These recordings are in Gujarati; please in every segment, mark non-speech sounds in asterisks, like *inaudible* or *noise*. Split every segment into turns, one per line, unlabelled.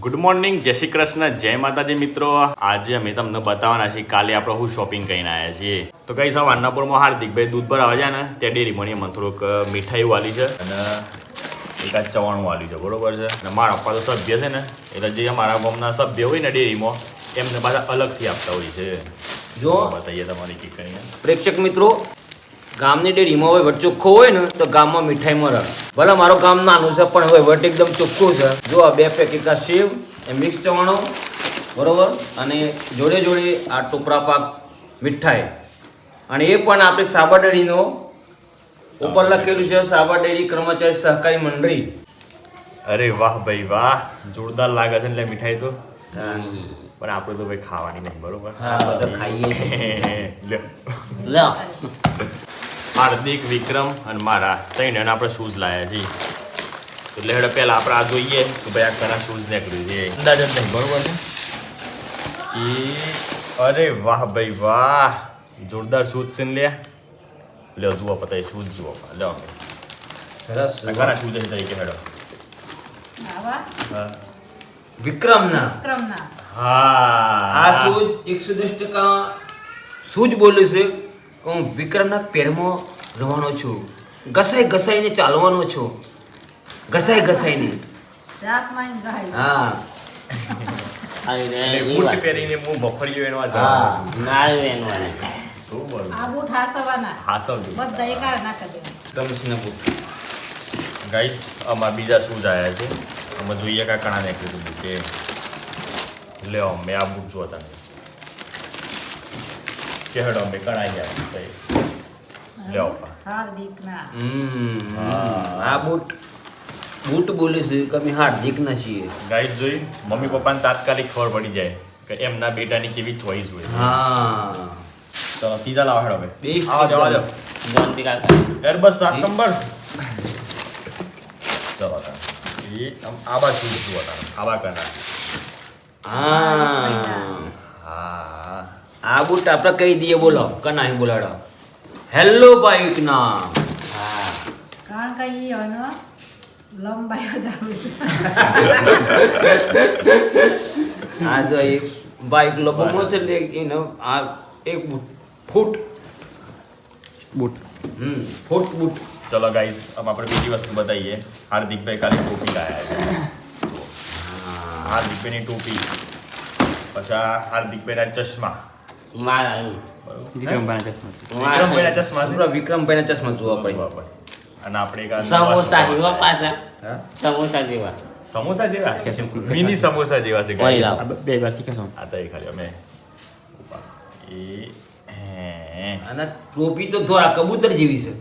ગુડ મોર્નિંગ જય શ્રી કૃષ્ણ જય માતાજી મિત્રો. આજે અમે તમને બતાવવાના છીએ કાલે આપણે હું શોપિંગ કરીને આવ્યા છીએ. તો કઈ સાહેબ અન્નપુરમાં હાર્દિકભાઈ દૂધ ભરાવા છે ને ત્યાં ડેરી મને થોડુંક મીઠાઈ વાલી છે અને એકાદ ચવાણું વાલ્યું છે બરોબર છે? અને મારા પપ્પા તો સભ્ય છે ને એટલે જે અમારા ગામના સભ્ય હોય ને ડેરીમાં એમને પાછા અલગથી આપતા હોય છે.
જો.
બતાવીએ તમારી કી કરીને
પ્રેક્ષક મિત્રો ગામની ડેરીમાં હોય વટ ચોખ્ખો હોય ને તો ગામમાં મીઠાઈ મળે. ભલે મારો ગામ નાનું છે પણ હોય વટ એકદમ ચોખ્ખું છે. જો આ બે પેકેટ સેવ એ મિક્સ ચવાણો બરોબર? અને જોડે જોડે આ ટોપરા પાક મીઠાઈ. અને એ પણ આપણે સાબર ડેરીનો ઉપર લખેલું છે સાબર ડેરી કર્મચારી સહકારી મંડળી.
અરે વાહ ભાઈ વાહ જોરદાર લાગે છે ને એટલે મીઠાઈ તો. પણ આપણે તો ભાઈ ખાવાની નહીં બરોબર?
હા બધા ખાઈએ. *laughs*
લ્યો. હાર્દિક વિક્રમ અને મારા ત્રણ જણા આપણે શૂઝ લાવ્યા છીએ. એટલે હેડે પહેલાં આપણે આ જોઈએ કે ભાઈ આ કના શૂઝ નીકળ્યું છે. અંદાજ જ નહીં બરોબર છે? ઈ અરે વાહ ભાઈ વાહ! જોરદાર શૂઝ છે ને લે લ્યો જુઓ પતાય શૂઝ જુઓ. લ્યો.
સરસ
ઘણા શૂઝ છે તરીકે હેડો.
વિક્રમના
હા.
વિક્રમના?
ક્રમના
હા.
આ શૂઝ એકસો દસ ટકા શૂઝ બોલ્યું છે. હું વિક્રમના પેરમાં રહેવાનો છું. ઘસાઈ ઘસાઈને ચાલવાનો છું. ઘસાઈ ઘસાઈને. હા.
બૂટ પહેરીને હું મફળીયો એનો આ
હા.
શું બોલું
આ બૂટ હાસવાના.
હાસવજો.
બધા એકાળ નાખી
ગાઈસ આમાં બીજા શૂઝ આવ્યા છે? અમે જોઈએ કા કણા નીકળ્યું હતું કે લ્યો મેં આ બૂટ જોતા કે હેડો અમે કણા ગયા લ્યો.
આ બૂટ બૂટ બોલી છે કે અમે હાર્દિક ના છીએ.
ગાઈસ જોઈ મમ્મી પપ્પાને તાત્કાલિક ખબર પડી જાય કે એમના બેટાની કેવી ચોઈસ હોય.
હા.
ચલો તીજા લાવો હેડો
બે
આવો જાઓ, આવો જાઓ. એરબસ સાત નંબર. ચલો તાર. એ આમ આબા શું જુઓ તાર આબા
હા. આ બૂટ આપણે કહી દઈએ બોલો કનાઈ બોલાડો હેલો બાઈક ના
કારણ કે ઈ હનો લંબાઈ વધારે છે
આ તો એ બાઈક લોબોમાં છે એટલે એનો આ એક બૂટ ફૂટ
બૂટ
હમ ફૂટ બૂટ
ચલો ગાઈસ अब આપણે બીજી વસ્તુ બતાવીએ હાર્દિકભાઈ કાલે ટોપી લાયા છે હાર્દિકભાઈની ટોપી પછી આ હાર્દિકભાઈના ચશ્મા બરોબર?
વિક્રમભાઈના ચશ્મા.
વિક્રમભાઈના ચશ્મા છે?
વિક્રમભાઈના ચશ્મા જોવા
જોવા
પડે.
પડે. અને આપણે એક
સમોસા જેવા પાછા. સમોસા જેવા.
સમોસા જેવા? મિની સમોસા જેવા છે
ઓય
guys.
લાવ.
આ બે- બે વાર શીખ્યો
આ તો ખાલી અમે. એ
અને ટોપી તો થોડા કબૂતર જેવી છે.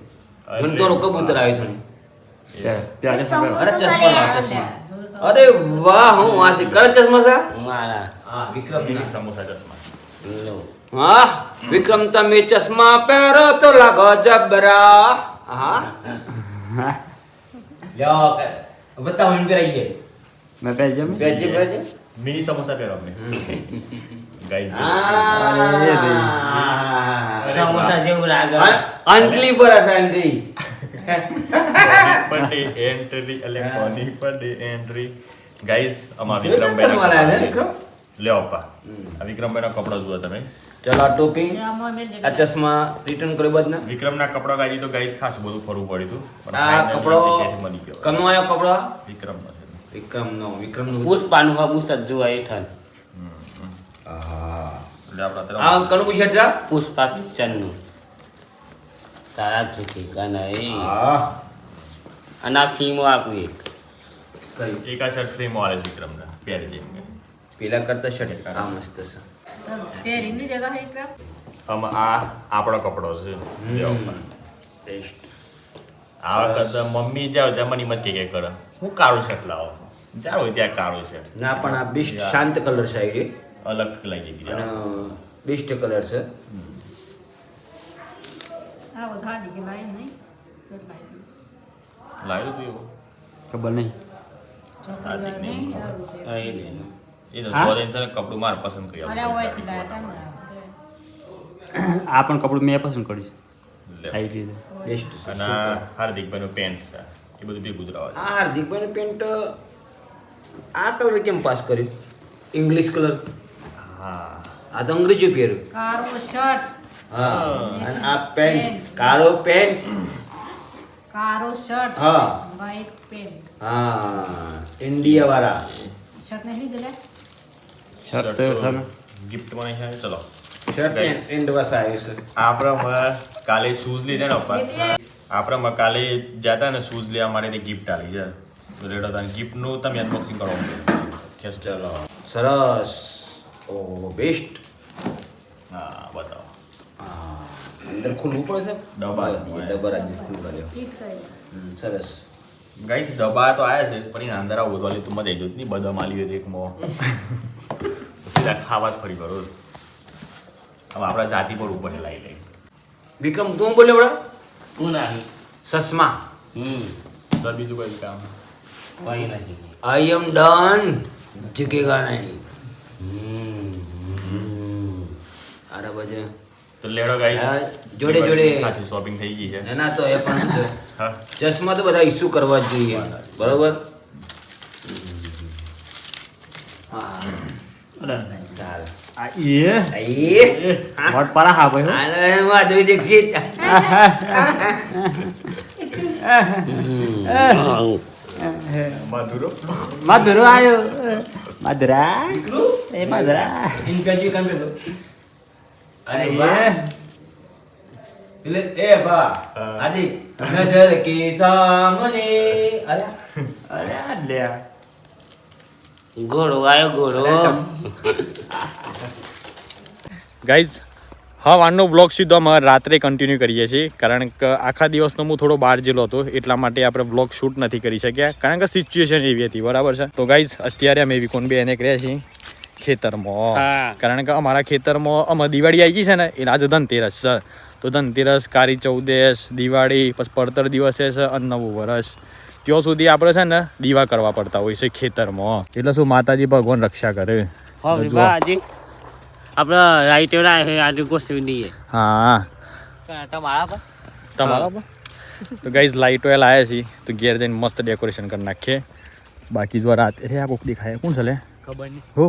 થોડો કબૂતર આવે થોડી.
ચશ્મા
અરે ચશ્મા ચશ્મા. અરે વાહ હું વાસી કર ચશ્મા સા
મારા
હા વિક્રમ.
મિની સમોસા ચશ્મા.
લો.
હા વિક્રમ તમે ચશ્મા પહેરો તો લાગો જબરા. હા. લ્યો કે- બતાવો એમ પહેરાઈએ
મેં
મિની સમોસા પહેરો
સમોસા જેવું લાગે.
અંટલી પર હશે અંટલી
પર એન્ટ્રી એટલે કોની પર એન્ટ્રી વિક્રમભાઈ
વિક્રમ?
લ્યો અપ્પા આ વિક્રમભાઈનો કપડો જુઓ તમે.
ચલો આ ટોપી આ ચશ્મા રિટર્ન કર્યો બાદ ના
વિક્રમના કપડા ગાજી તો ગાઈસ ખાસ બધું ફરવું પડ્યું હતું
આ કપડો કનો આયો કપડો?
વિક્રમ
વિક્રમ નો વિક્રમ નો
પુષ્પાનું પાનું હા હેઠળ.
એટલે આપણા હેઠળ
આ કનું બુશર્ટ છે?
પાકિસ્તાનનું સારા ચૂકી કનઈ
હા
અને આ ફીમો આપું એક.
કયું
એક આ શર્ટ ફ્રેમ વાળે વિક્રમના પહેરી જઈને
પેલા કરતા શર્ટ આ મસ્ત છે.
પહેરી નહીં દેતા હોય
આમ આ આપણો કપડો છે. લ્યો. આ મમ્મી જાવ જમવાની મસ્તી કે કરે. હું કાળો શર્ટ લાવો જાવ ત્યાં કાળું શર્ટ
ના પણ આ બેસ્ટ શાંત કલર છે આઈડી
અલગ લાગી ગઈ
અને બેસ્ટ કલર છે.
આ બધા ડીકે લાઈ નહીં.
લાવ્યું તું એવું?
ખબર નહીં.
એ કપડું માર પસંદ કરી *coughs*
આ પણ કપડું મેં પસંદ કર્યું છે. આવી
બેસ્ટ
અને પેન્ટ છે. એ બધું ભેગું જ
પેન્ટ આ કલર કેમ પાસ કર્યું? ઇંગ્લિશ કલર
હા.
આ તો અંગ્રેજી પહેર્યું.
કાળો શર્ટ
હા. અને આ પેન્ટ કાળો પેન્ટ.
કાળો શર્ટ
હા.
પેન્ટ
હા. ઇન્ડિયા વાળા.
શર્ટ નહીં લીધેલા?
શર્ટ
છે. ચલો.
શર્ટ એન્ડ બસ આવ્યું છે.
આપણામાં કાલે શૂઝ લીધા ને પપ્પા આપણામાં કાલે જતા ને શૂઝ લેવા માટે ગિફ્ટ આવી છે. તો રેડો તાન ગિફ્ટનું તમે અનબોક્સિંગ કરો. ખેસ ચલો.
સરસ. ઓ બેસ્ટ
હા બતાવો.
અંદર ખુલવું પડશે
ડબ્બા
ડબ્બા રાજ્ય ખુલ્લું સરસ.
ગાઈસ ડબ્બા તો આવ્યા છે પણ એના અંદર આવું બધું તું મજા આવી નહીં બદામ માલી હતી એક મો. સીધા ખાવા જ ફરી કરો. હવે આપણા જાતિ પર ઉપર લાવી લઈ
વિક્રમ તું બોલે બડા
તું નહીં.
સસમા.
હમ.
સર બીજું કઈ કામ?
કઈ નહીં.
આઈ એમ ડન ઝુકેગા નહીં.
અરે
આરા બજે.
તો લેડો ગાઈસ.
જોડે જોડે.
શોપિંગ થઈ ગઈ છે.
એના તો એ પણ છે. ચશ્મા તો બધા ઇસ્યુ કરવા જ જોઈએ. બરોબર? ચાલ
આ એ
આઈ
વટ પારા હા ભાઈ હો.
આલે માધવી દીક્ષિત
મધુરો
મધુરો આયો મધુરા એ મધુરા
ઇનકા જી કામ બેલો અરે
એ.
વાહ એટલે એ બા. આદિ નજર કે સામને અરે
અરે આ લે
ઘોડો આવ્યો ઘોડો
ગાઈઝ હા વાનનો બ્લોગ સીધો અમે રાત્રે કન્ટિન્યુ કરીએ છીએ કારણ કે આખા દિવસનો હું થોડો બહાર જેલો હતો એટલા માટે આપણે બ્લોગ શૂટ નથી કરી શક્યા કારણ કે સિચ્યુએશન એવી હતી બરાબર છે? તો ગાઈઝ અત્યારે અમે વિકોન બે એને કર્યા છીએ ખેતરમાં. કારણ કે અમારા ખેતરમાં અમે દિવાળી આવી ગઈ છે ને એ આજે ધનતેરસ છે. તો ધનતેરસ કાળી ચૌદેશ દિવાળી પછી પડતર દિવસે છે અને નવું વર્ષ. ત્યાં સુધી આપણે છે ને દીવા કરવા પડતા હોય છે ખેતરમાં. એટલે શું માતાજી ભગવાન રક્ષા કરે.
હા
જુઓ.
આપણે રાઈટ છે આજે ગોઠવી દઈએ
હા
તમારા પર?
તમારા પર? તો ગાઈઝ લાઇટો લાયા છીએ તો ઘેર જઈને મસ્ત ડેકોરેશન કરી નાખીએ. બાકી જો રાત આ કોક દેખાય. કોણ છે
ખબર નહીં.
હો?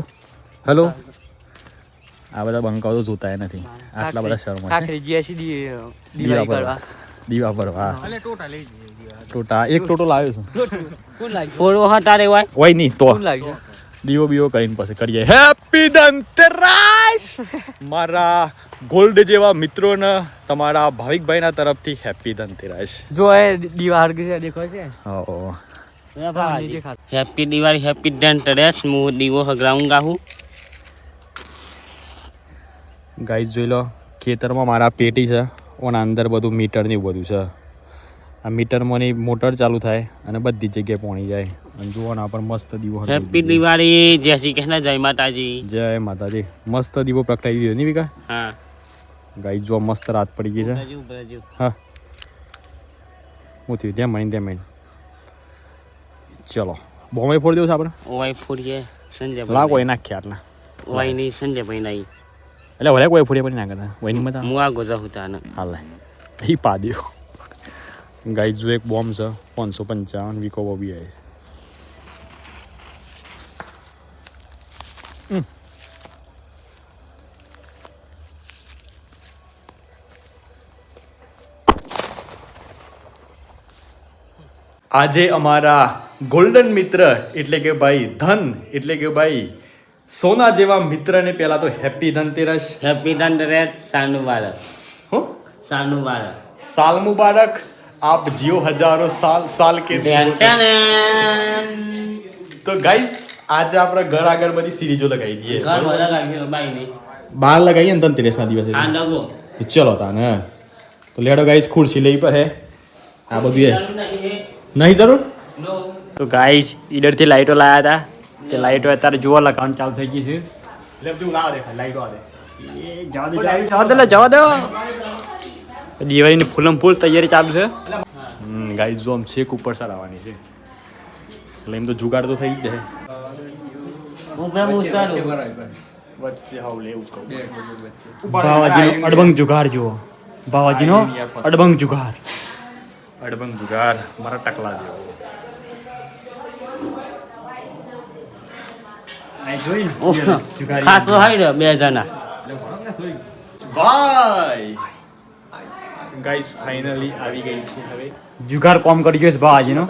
હેલો આ બધા બંકાઓ તો જોતા નથી. આટલા બધા શર્મા દીવા પર હા. ટોટા એક ટોટો લાવ્યો છું.
ફોડો હતા રે વાય
હોય. નહીં તો. દીવો બીવો કરીને પછી કરીએ. હેપી ધનતેરસ મારા ગોલ્ડ જેવા મિત્રોને તમારા ભાવિકભાઈના તરફથી હેપી ધનતેરસ
જો એ દીવા હરગી છે દેખો છે?
ઓ
હેપી દિવાળી હેપી ધનતેરસ હું દીવો હગરાઉંગા હું
ગાઈસ જોઈ લો ખેતરમાં મારા પેટી છે. ઓના અંદર બધું મીટર ને એવું બધું છે. આ મીટરમાં ની મોટર ચાલુ થાય અને બધી જગ્યાએ પહોંચી જાય. અને જુઓ ને પણ મસ્ત દીવો
હેપી. દિવાળી. જય શ્રી કૃષ્ણ જય માતાજી.
જય માતાજી. મસ્ત દીવો પ્રગટાવી દીધો નહીં વિકા?
હા.
ગાઈ જો મસ્ત રાત પડી ગઈ છે. હા. હું થયું? ત્યાં મળીને ત્યાં મહિને ચલો. બોમ્બે ફોડી દેવું છે આપણે?
ઓવાઈ ફોડીએ. સંજય
લાગો એ નાખ્યા આટલા
ઓવાઈ નહીં સંજય ભાઈ નહીં
એટલે ભલે કોઈ ફોડી પડી ના કરતા વહીની મતા
હું આ ગોજા હુતા ને
હાલે એ પા દ્યો ગાઈ જો એક બોમ્બ છે પાંચસો પંચાવન વીકો બોબી આવે આજે અમારા ગોલ્ડન મિત્ર એટલે કે ભાઈ ધન એટલે કે ભાઈ સોના જેવા મિત્રને પહેલા તો હેપી ધનતેરસ.
હેપી ધનતેરસ સાલ મુબારક
હો? સાલ મુબારક સાલ મુબારક. આપ જીઓ હજારો સાલ
સાલ કે
તો ગાઈસ આજે આપણે ઘર આગળ બધી સિરીજો લગાવી દઈએ.
ઘર લગાવીએ
બાર લગાવીએ ને ધનતેરસ ના દિવસે
હા લગો.
ચલો તાને તો લેડો ગાઈસ ખુરશી લઈ પર હે. આ બધું નહીં જરૂર?
તો ગાઈસ ઈડરથી લાઈટો લાયા હતા. તે હોય અત્યારે જોવા લગાવવાનું ચાલુ થઈ ગઈ છે.
લાઈટો
જવા દે દિવાળીની ફૂલમ ફૂલ તૈયારી ચાલુ છે.
હમ જો આમ છેક ઉપર સર આવવાની છે. એટલે એમ તો જુગાડ તો થઈ જ જાય.
બાવાજીનો અડબંગ જુગાર જુઓ. બાવાજીનો અડબંગ જુગાર.
અડબંગ જુગાર મારા ટકલા જેવો આ જોઈ ને જુગારી.
ખાસો હોય ને બે જણા
ભાઈ ગાઈસ ફાઇનલી આવી ગઈ છે હવે.
જુગાર કોમ કરી ગયો છે ભાવ આજનો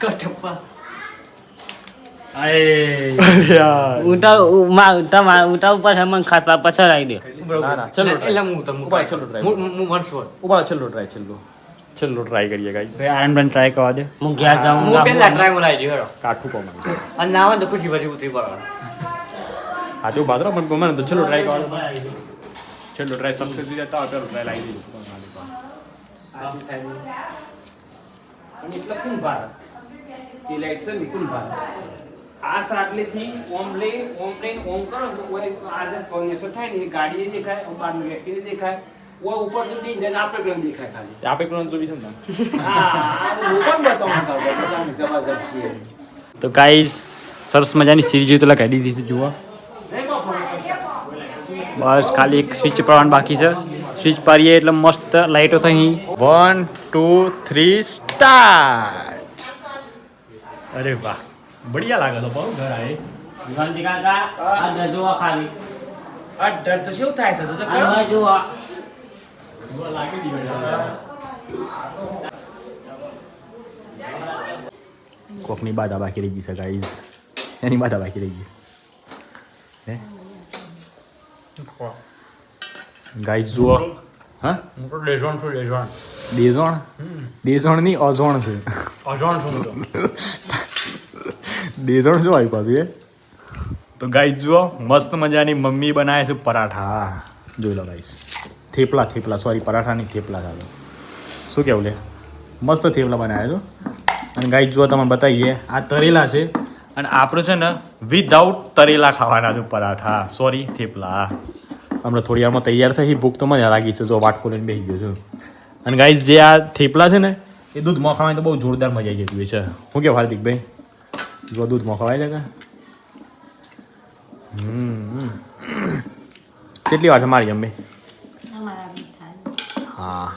કટપ્પા ચલો ઉપર છે મને ખાતા પાછળ આવી દે
છેલ્લો ટ્રાય કરીએ ગાઈસ આનંદ બન ટ્રાય કરવા દે
હું ઘેર જાઉં
કાઠું કોમ
અને ના આવે તો પછી પછી ઉતરી પડવાનું
હા તો બાદરો પણ મને તો છેલ્લો ટ્રાય કરવા દે. છેલ્લો ટ્રાય સક્સેસ થઈ જતા હોય પેલો ટ્રાય લાવી દીધો
આ સાટલીથી ઓમ લઈ ઓમ લઈને ઓમ કરો ને તો કોઈ આજે કોંગ્રેસો થાય ને એ ગાડી દેખાય બહારનું વ્યક્તિ દેખાય તો
ગાઈસ સરસ મજાની સિરીઝ તો કાઢી દીધી જુઓ. બસ ખાલી એક સ્વિચ પડવાનું બાકી છે. સ્વિચ પાડીએ એટલે મસ્ત લાઈટો થઈ. વન ટુ થ્રી સ્ટાર્ટ અરે વાહ બઢિયા લાગે તો બહુ ઘર આવે
ગાંધી કાકા આ દજો ખાલી.
આ ડર તો શું થાય છે? તો
કોકની બાધા બાકી રહી ગઈ છે ગાઈઝ એની બાધા બાકી રહી ગઈ હે ગાઈઝ જુઓ હા
ડેઝોન છું ડેઝોન
દેઝોણ દેઝોણની અઝોણ છે
અજોણ છું તો
દેઝોણ શું આવ્યું પાછું એ તો ગાઈઝ જુઓ મસ્ત મજાની મમ્મી બનાવે છે પરાઠા. જોઈ લો ગાઈઝ થેપલા થેપલા. સોરી પરાઠાની થેપલા ચાલો શું કેવું લે? મસ્ત થેપલા બનાવ્યા છો. અને ગાઈ જો તમને બતાવીએ. આ તરેલા છે. અને આપણે છે ને વિધાઉટ તરેલા ખાવાના છે પરાઠા. સોરી થેપલા. હમણાં થોડી વારમાં તૈયાર થઈ. ભૂખ તો મને લાગી છે. જો વાટકો લઈને બેસી ગયો છું. અને ગાઈઝ જે આ થેપલા છે ને, એ દૂધમાં ખાવાની તો બહુ જોરદાર મજા આવી જતી હોય છે. શું કે હાર્દિકભાઈ જો દૂધમાં ખવાય છે કેટલી વાર છે મારી જમ્મી uh,